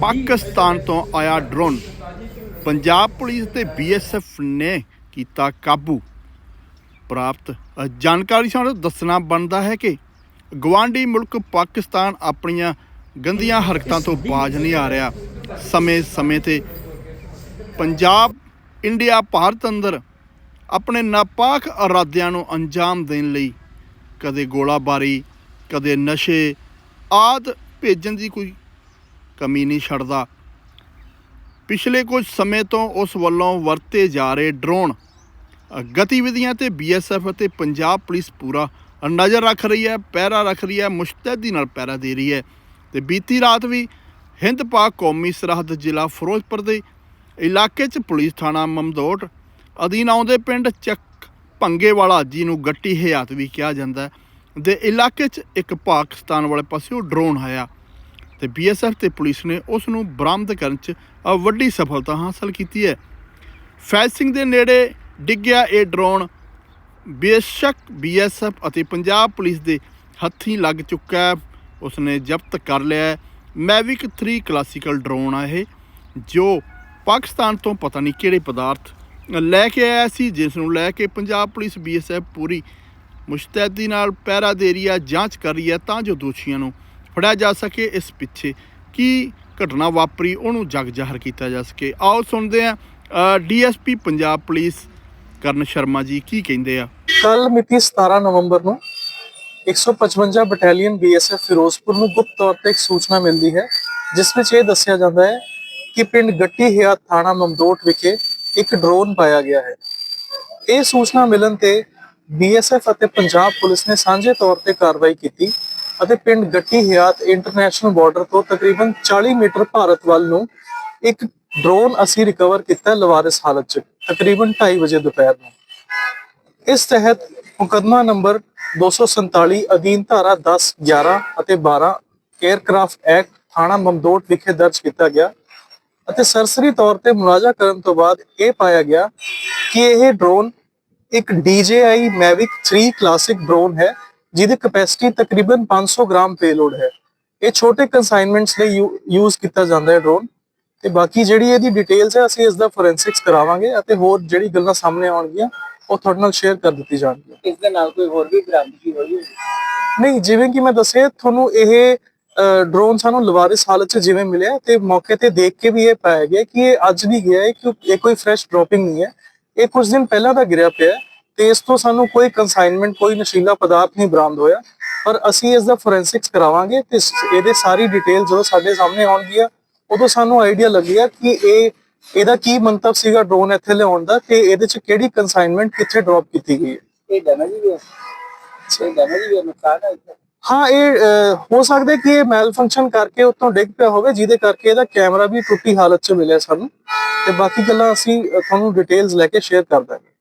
ਪਾਕਿਸਤਾਨ ਤੋਂ ਆਇਆ drone. Punjab police ਤੇ ਬੀਐਸਐਫ ਨੇ ਕੀਤਾ ਕਾਬੂ। ਪ੍ਰਾਪਤ ਜਾਣਕਾਰੀ ਸਾਨੂੰ ਦੱਸਣਾ ਬਣਦਾ ਹੈ ਕਿ ਗਵਾਂਡੀ ਮੁਲਕ ਪਾਕਿਸਤਾਨ ਆਪਣੀਆਂ ਗੰਦੀਆਂ ਹਰਕਤਾਂ ਤੋਂ ਬਾਜ ਨਹੀਂ ਆ ਰਿਹਾ। ਸਮੇਂ-ਸਮੇਂ ਤੇ ਪੰਜਾਬ, ਇੰਡੀਆ, ਭਾਰਤ ਅੰਦਰ ਆਪਣੇ ਨਾਪਾਕ ਇਰਾਦਿਆਂ ਨੂੰ ਅੰਜਾਮ ਦੇਣ ਲਈ ਕਦੇ ਗੋਲਾਬਾਰੀ, ਕਦੇ ਨਸ਼ੇ ਆਦ ਭੇਜਣ ਦੀ ਕੋਈ ਕਮੀ ਨਹੀਂ ਛੱਡਦਾ। ਪਿਛਲੇ ਕੁਝ ਸਮੇਂ ਤੋਂ ਉਸ ਵੱਲੋਂ ਵਰਤੇ ਜਾ ਰਹੇ ਡਰੋਨ ਗਤੀਵਿਧੀਆਂ ਤੇ ਬੀਐਸਐਫ ਅਤੇ ਪੰਜਾਬ ਪੁਲਿਸ ਪੂਰਾ ਨਜ਼ਰ ਰੱਖ ਰਹੀ ਹੈ, ਪਹਿਰਾ ਰੱਖ ਰਹੀ ਹੈ, ਮੁਸ਼ਤੈਦੀ ਨਾਲ ਪਹਿਰਾ ਦੇ ਰਹੀ ਹੈ ਤੇ ਬੀਤੀ ਰਾਤ ਵੀ ਹਿੰਦ ਪਾਕ ਕੌਮੀ ਸਰਹੱਦ ਜ਼ਿਲ੍ਹਾ ਫਿਰੋਜ਼ਪੁਰ ਦੇ ਇਲਾਕੇ 'ਚ ਪੁਲਿਸ ਥਾਣਾ ਮਮਦੋਟ ਅਧੀਨ ਆਉਂਦੇ ਪਿੰਡ ਚੱਕ ਭੰਗੇਵਾਲਾ ਜੀ ਨੂੰ ਗੱਟੀ ਹਯਾਤ ਵੀ ਕਿਹਾ ਜਾਂਦਾ ਹੈ। ਦੇ ਇਲਾਕੇ 'ਚ ਇੱਕ ਪਾਕਿਸਤਾਨ ਵਾਲੇ ਪਾਸਿਓਂ ਡਰੋਨ ਆਇਆ। ਤੇ ਬੀਐਸਐਫ ਤੇ ਪੁਲਿਸ ਨੇ ਉਸ ਨੂੰ ਬਰਾਮਦ ਕਰਨ 'ਚ ਵੱਡੀ ਸਫਲਤਾ ਹਾਸਲ ਕੀਤੀ ਹੈ। ਫੈਸਿੰਗ ਦੇ ਨੇੜੇ ਡਿੱਗਿਆ ਇਹ ਡਰੋਨ ਬੇਸ਼ੱਕ ਬੀਐਸਐਫ ਅਤੇ ਪੰਜਾਬ ਪੁਲਿਸ ਦੇ ਹੱਥੀਂ ਲੱਗ ਚੁੱਕਾ ਹੈ। ਉਸਨੇ ਜ਼ਬਤ ਕਰ ਲਿਆ ਮੈਵਿਕ 3 ਕਲਾਸੀਕਲ ਡਰੋਨ ਆ ਇਹ, ਜੋ ਪਾਕਿਸਤਾਨ ਤੋਂ ਪਤਾ ਨਹੀਂ ਕਿਹੜੇ ਪਦਾਰਥ ਲੈ ਕੇ ਆਇਆ ਸੀ, ਜਿਸ ਨੂੰ ਲੈ ਕੇ ਪੰਜਾਬ ਪੁਲਿਸ ਬੀਐਸਐਫ ਪੂਰੀ ਮੁਸ਼ਤੈਦੀ ਨਾਲ ਪਹਿਰਾ ਦੇ ਰਹੀ ਹੈ, ਜਾਂਚ ਕਰ ਰਹੀ ਹੈ, ਤਾਂ ਜੋ ਦੋਸ਼ੀਆਂ ਨੂੰ ਫੜਿਆ ਜਾ ਸਕੇ ਇਸ ਪਿੱਛੇ। ਕੀ ਘਟਨਾ ਵਾਪਰੀ, ਉਹਨੂੰ ਜਗ ਜ਼ਾਹਰ ਕੀਤਾ ਜਾ ਸਕੇ। ਆਓ ਸੁਣਦੇ ਹਾਂ ਡੀਐਸਪੀ ਪੰਜਾਬ ਪੁਲਿਸ ਕਰਨ ਸ਼ਰਮਾ ਜੀ ਕੀ ਕਹਿੰਦੇ ਆ। ਕੱਲ ਮਿਤੀ 17 ਨਵੰਬਰ ਨੂੰ 155 ਬਟਾਲੀਅਨ ਬੀਐਸਐਫ ਫਿਰੋਜ਼ਪੁਰ ਨੂੰ ਗੁਪਤ ਤੌਰ ਤੇ ਇੱਕ ਸੂਚਨਾ ਮਿਲਦੀ ਹੈ, ਜਿਸ ਵਿੱਚ ਇਹ ਦੱਸਿਆ ਜਾਂਦਾ ਹੈ ਕਿ ਪਿੰਡ ਗੱਟੀ ਹਿਆ ਥਾਣਾ ਮਮਦੋਟ ਵਿਖੇ ਇੱਕ ਡਰੋਨ ਪਾਇਆ ਗਿਆ ਹੈ। ਇਹ ਸੂਚਨਾ ਮਿਲਣ ਤੇ ਬੀਐਸਐਫ ਅਤੇ ਪੰਜਾਬ ਪੁਲਿਸ ਨੇ ਸਾਂਝੇ ਤੌਰ ਤੇ ਕਾਰਵਾਈ ਕੀਤੀ ਅਤੇ ਪਿੰਡ ਗੱਟੀ ਹਿਆਤ ਇੰਟਰਨੈਸ਼ਨਲ ਬਾਰਡਰ ਤੋਂ ਤਕਰੀਬਨ 40 ਮੀਟਰ ਭਾਰਤ ਵੱਲ ਨੂੰ ਇੱਕ ਡਰੋਨ ਅਸੀਂ ਰਿਕਵਰ ਕੀਤਾ ਲਵਾਰਿਸ ਹਾਲਤ 'ਚ, ਤਕਰੀਬਨ 2:30 ਵਜੇ ਦੁਪਹਿਰ ਨੂੰ। ਇਸ ਤਹਿਤ ਮੁਕਦਮਾ ਨੰਬਰ 247 ਅਧੀਨ ਧਾਰਾ 10 11 ਅਤੇ 12 에ਅਰਕ੍ਰਾਫਟ ਐਕਟ ਥਾਣਾ ਮਮਦੋਟ ਵਿਖੇ ਦਰਜ ਕੀਤਾ ਗਿਆ ਅਤੇ ਸਰਸਰੀ ਤੌਰ ਤੇ ਮੁਲਾਜ਼ਾ ਕਰਨ ਤੋਂ ਬਾਅਦ ਇਹ ਪਾਇਆ ਗਿਆ ਕਿ ਇਹ ਡਰੋਨ ਇੱਕ DJI Mavic 3 ਕਲਾਸਿਕ ਡਰੋਨ ਹੈ ਜਿਹਦੀ ਕਪੈਸਿਟੀ ਤਕਰੀਬਨ 500 ਗ੍ਰਾਮ ਪੇਲੋਡ ਹੈ। ਇਹ ਛੋਟੇ ਕੰਸਾਈਨਮੈਂਟਸ ਲਈ ਯੂਜ਼ ਕੀਤਾ ਜਾਂਦਾ ਹੈ ਡਰੋਨ ਤੇ ਬਾਕੀ ਜਿਹੜੀ ਇਹਦੀ ਡਿਟੇਲਸ ਹੈ ਅਸੀਂ ਇਸ ਦਾ ਫੋਰੈਂਸਿਕਸ ਕਰਾਵਾਂਗੇ ਅਤੇ ਹੋਰ ਜਿਹੜੀ ਗੱਲਾਂ ਸਾਹਮਣੇ ਆਉਣਗੀਆਂ ਉਹ ਤੁਹਾਡੇ ਨਾਲ ਸ਼ੇਅਰ ਕਰ ਦਿੱਤੀ ਜਾਣਗੀਆਂ। ਇਸ ਦੇ ਨਾਲ ਕੋਈ ਹੋਰ ਵੀ ਬਰਾਮਦਗੀ ਹੋਈ ਨਹੀਂ ਜਿਵੇਂ ਕਿ ਮੈਂ ਦੱਸਿਆ ਤੁਹਾਨੂੰ ਇਹ ਡਰੋਨ ਸਾਨੂੰ ਲਵਾਰਿਸ ਹਾਲਤ 'ਚ ਜਿਵੇਂ ਮਿਲਿਆ ਤੇ ਮੌਕੇ ਤੇ ਦੇਖ ਕੇ ਵੀ ਇਹ ਪਾਇਆ ਗਿਆ ਕਿ ਇਹ ਅੱਜ ਨਹੀਂ ਗਿਆ ਹੈ ਕਿ ਇਹ ਕੋਈ ਫਰੈਸ਼ ਡ੍ਰੌਪਿੰਗ ਨਹੀਂ ਹੈ। ਇਹ ਕੁਝ ਦਿਨ ਪਹਿਲਾਂ ਦਾ ਗਿਰਿਆ ਪਿਆ ਹੈ। ਤੇ ਇਸ ਤੋਂ ਸਾਨੂੰ ਕੋਈ ਕੰਸਾਈਨਮੈਂਟ ਕੋਈ ਨਸ਼ੀਲਾ ਪਦਾਰਥ ਨਹੀਂ ਬਰਾਮਦ ਹੋਇਆ। ਪਰ ਅਸੀਂ ਇਸ ਦਾ ਫੋਰੈਂਸਿਕਸ ਕਰਾਵਾਂਗੇ ਤੇ ਇਹਦੇ ਸਾਰੀ ਡਿਟੇਲ ਜਦੋਂ ਸਾਡੇ ਸਾਹਮਣੇ ਆਉਣਗੀਆਂ ਉਦੋਂ ਸਾਨੂੰ ਆਈਡੀਆ ਲੱਗੇਗਾ ਕਿ ਇਹ ਇਹਦਾ ਕੀ ਮੰਤਵ ਸੀਗਾ ਡਰੋਨ ਇੱਥੇ ਲਿਆਉਣ ਦਾ ਤੇ ਇਹਦੇ 'ਚ ਕਿਹੜੀ ਕੰਸਾਈਨਮੈਂਟ ਕਿੱਥੇ ਡ੍ਰੌਪ ਕੀਤੀ ਗਈ ਹੈ। ਇਹ ਡੈਮੇਜ ਵੀ ਹੈ। ਇਹ ਡੈਮੇਜ ਵੀ ਹੈ ਨੁਕਸਾਨ ਹੈ ਇਸਦਾ ਹਾਂ ਇਹ ਅਹ, ਹੋ ਸਕਦਾ ਕਿ ਇਹ ਮੈਲ ਫੰਕਸ਼ਨ ਕਰਕੇ ਉੱਤੋਂ ਡਿੱਗ ਪਿਆ ਹੋਵੇ ਜਿਹਦੇ ਕਰਕੇ ਇਹਦਾ ਕੈਮਰਾ ਵੀ ਟੁੱਟੀ ਹਾਲਤ 'ਚ ਮਿਲਿਆ ਸਾਨੂੰ। ਤੇ ਬਾਕੀ ਗੱਲਾਂ ਅਸੀਂ ਤੁਹਾਨੂੰ ਡਿਟੇਲਸ ਲੈ ਕੇ ਸ਼ੇਅਰ ਕਰ ਦਾਂਗੇ।